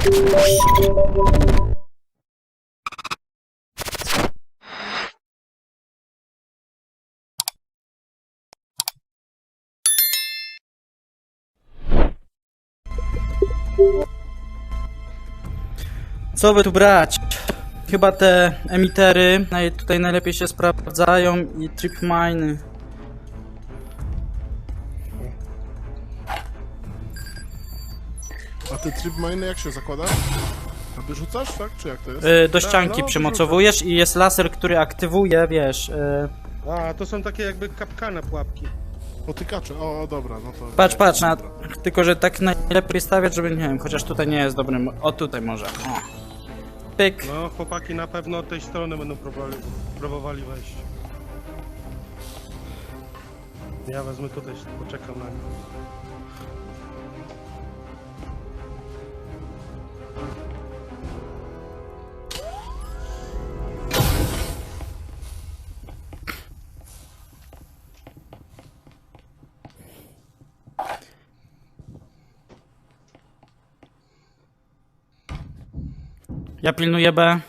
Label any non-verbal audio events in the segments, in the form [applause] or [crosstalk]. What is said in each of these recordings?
Co by tu brać? Chyba te emitery tutaj najlepiej się sprawdzają i trip ty tryb miny jak się zakłada? A wyrzucasz, tak? Czy jak to jest? Y, do Tak, ścianki no, przymocowujesz i jest laser, który aktywuje, wiesz. y, A, to są takie jakby kapkane pułapki. Potykacze, o, o dobra, no to... Patrz, patrz, na, tylko że tak najlepiej stawiać, żeby nie wiem, chociaż tutaj nie jest dobrym. O tutaj może. O. Pyk. No, chłopaki na pewno od tej strony będą próbowali, próbowali wejść. Ja wezmę tutaj, poczekam na nich. Ja pilnuję B.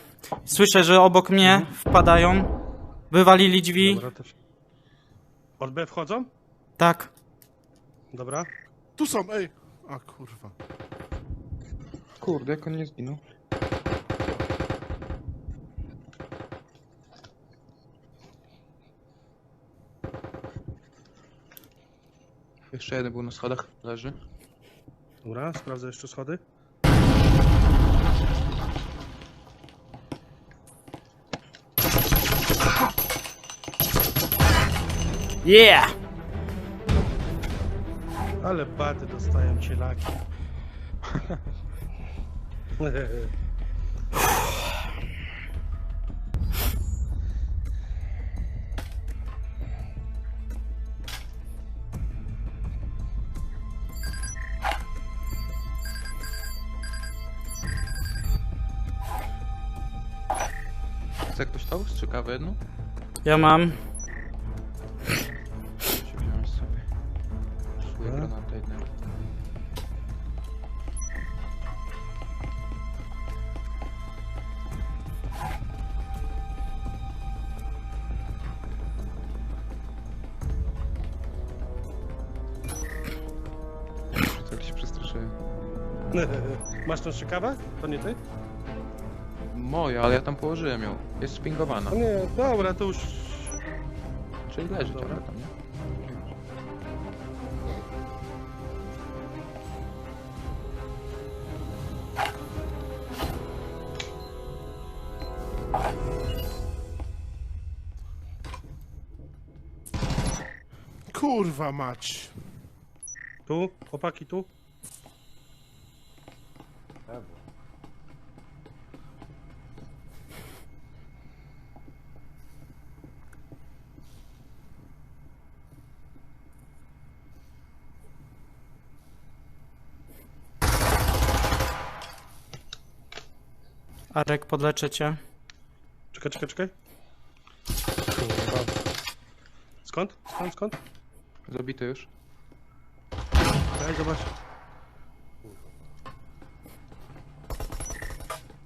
Słyszę, że obok mnie wpadają. Wywalili drzwi. Dobra, też. Od B wchodzą? Tak. Dobra. Tu są, ej! A kurwa. Kurde, jak on nie zginął. Jeszcze jeden był na schodach, leży. Dobra, sprawdzę jeszcze schody. Yeah! Ale baty dostają cielaki. Chce ktoś tą strzykawę jedną? Ja mam. Swoje A? granaty jednego. Tak się przestraszyłem. [laughs] Masz tą ciekawę? To nie ty? Moja, ale ja tam położyłem ją. Jest spingowana. No nie, dobra, to już... Czyli leży Dobra. ciągle tam, nie? Kurwa mać. Tu, chłopaki, tu. Arek, podleczę cię. Czekaj, czekaj, czekaj. Skąd? Skąd, skąd? Zabity już. Daj, zobacz.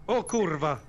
O kurwa!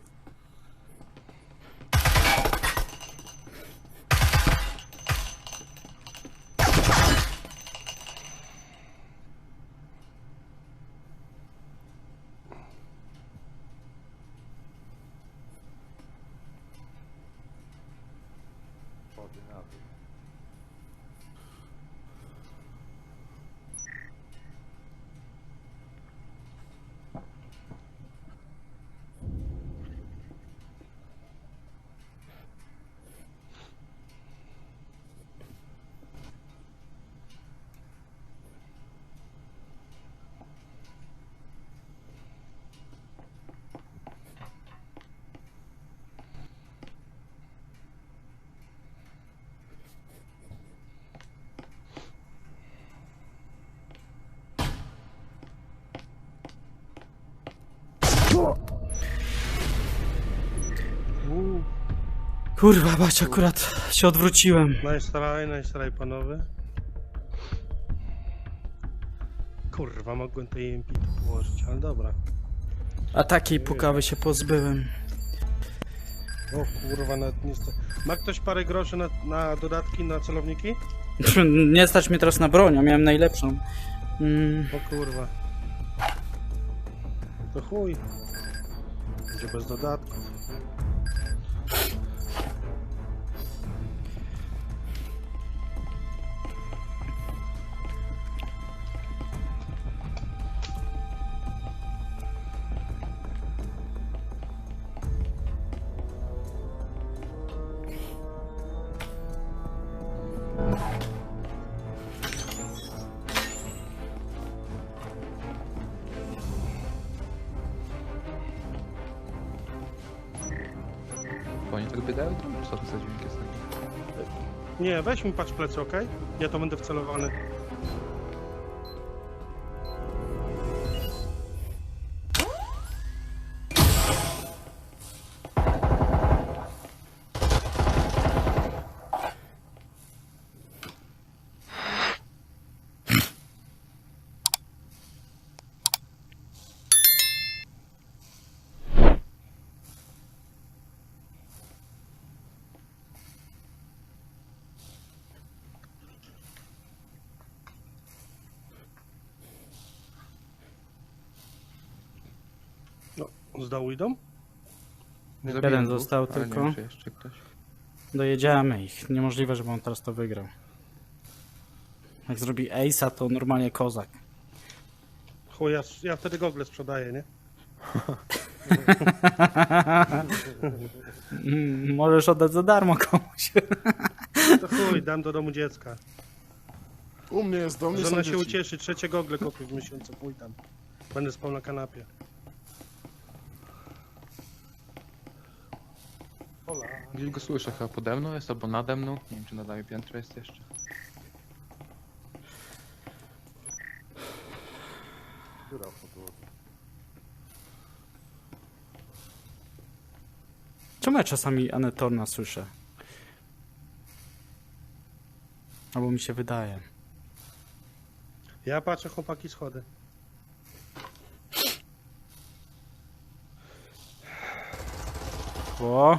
Kurwa, bać, akurat się odwróciłem. Nice try, panowie. Kurwa, mogłem tej EMP tu położyć, ale dobra. A takiej pukawy się pozbyłem. O kurwa, nawet nie sta... Ma ktoś parę groszy na, na dodatki, na celowniki? [laughs] Nie stać mnie teraz na broń, a miałem najlepszą. Mm, O kurwa. To chuj. Będzie bez dodatków. Co to dźwięk jest? Nie, weź mi patrz plecy, okej? Ja to będę wcelowany. Z dołu idą? Jeden dwóch, został ale tylko. Nie wiem, czy jeszcze ktoś. dojedziemy ich. Niemożliwe, żeby on teraz to wygrał. Jak zrobi Ace'a, to normalnie kozak. Chuj, ja, ja wtedy gogle sprzedaję, nie? Mm, [laughs] Możesz oddać za darmo komuś. [laughs] To chuj, dam do domu dziecka. U mnie jest dom, nie są Żona się dzieci. ucieszy, trzecie gogle kupię w miesiącu, chuj tam. Będę spał na kanapie. Gdzieś go słyszę, chyba pode mną jest albo nade mną. Nie wiem, czy nade mną piętro jest jeszcze. Czemu ja czasami Anetorna słyszę? Albo mi się wydaje. Ja patrzę chłopaki schody. O,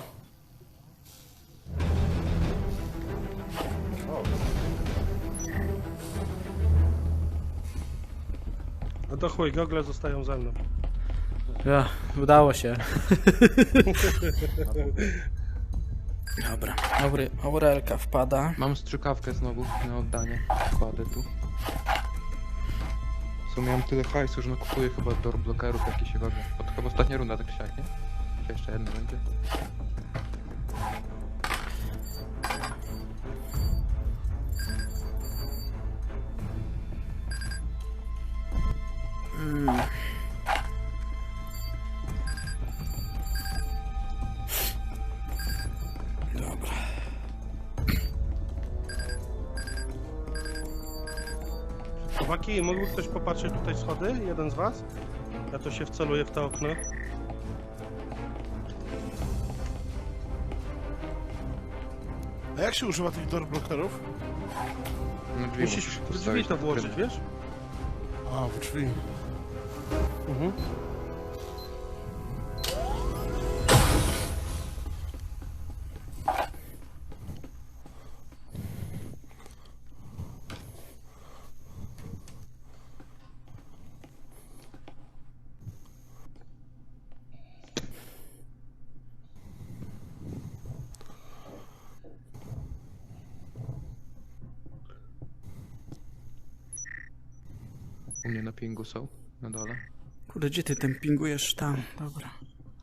No to chuj, gogle zostają ze mną. ja, udało się. [laughs] Dobra, Aury, Aurelka wpada. Mam strzykawkę znowu na oddanie. Kładę tu. W sumie mam tyle hajsu, że nakupuję chyba door blockerów jakiś w ogóle. Bo to chyba ostatnia runda tak siak, nie? Czy jeszcze jedna będzie? Dobra. Chłopaki, mógłby ktoś popatrzeć tutaj schody? Jeden z was? Ja to się wceluję w to okno. A jak się używa tych door blockerów? No drzwi Musisz w drzwi to włożyć, wiesz? A, w drzwi. Mhm. U mnie na pingu są, na dole. Kurde, gdzie ty tempingujesz tam? Dobra.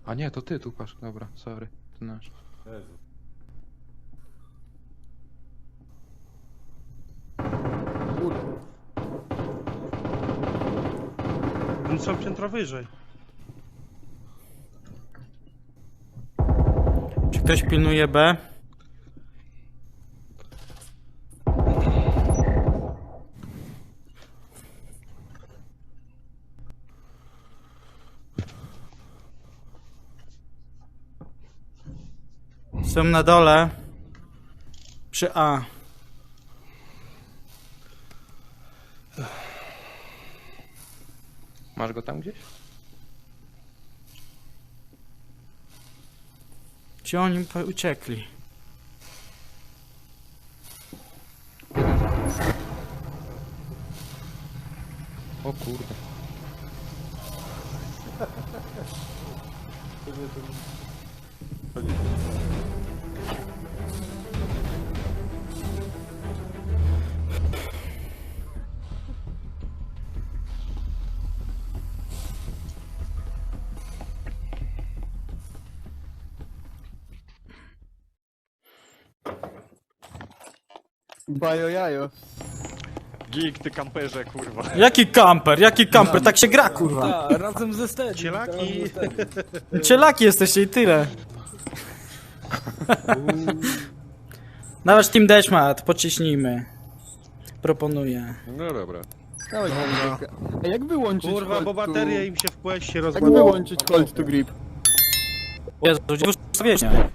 A nie, to ty tu patrz, dobra, sorry, to nasz. Oni są piętro wyżej. Czy ktoś pilnuje B? Są na dole. Przy A. Masz go tam gdzieś? Gdzie oni uciekli? Bajo jajo. Gig, ty kamperze, kurwa. Jaki kamper, jaki kamper, tak się gra kurwa. Tak, razem ze Steady. Cielaki. Cielaki jesteście i tyle. [laughs] Dawać Team Deathmat, pociśnijmy. Proponuję. No dobra. Dawaj, Dobra. A jak wyłączyć Kurwa, hold bo to- baterie im się w się Jak rozładowała. wyłączyć hold to grip? Jezu, gdzie ustawienie?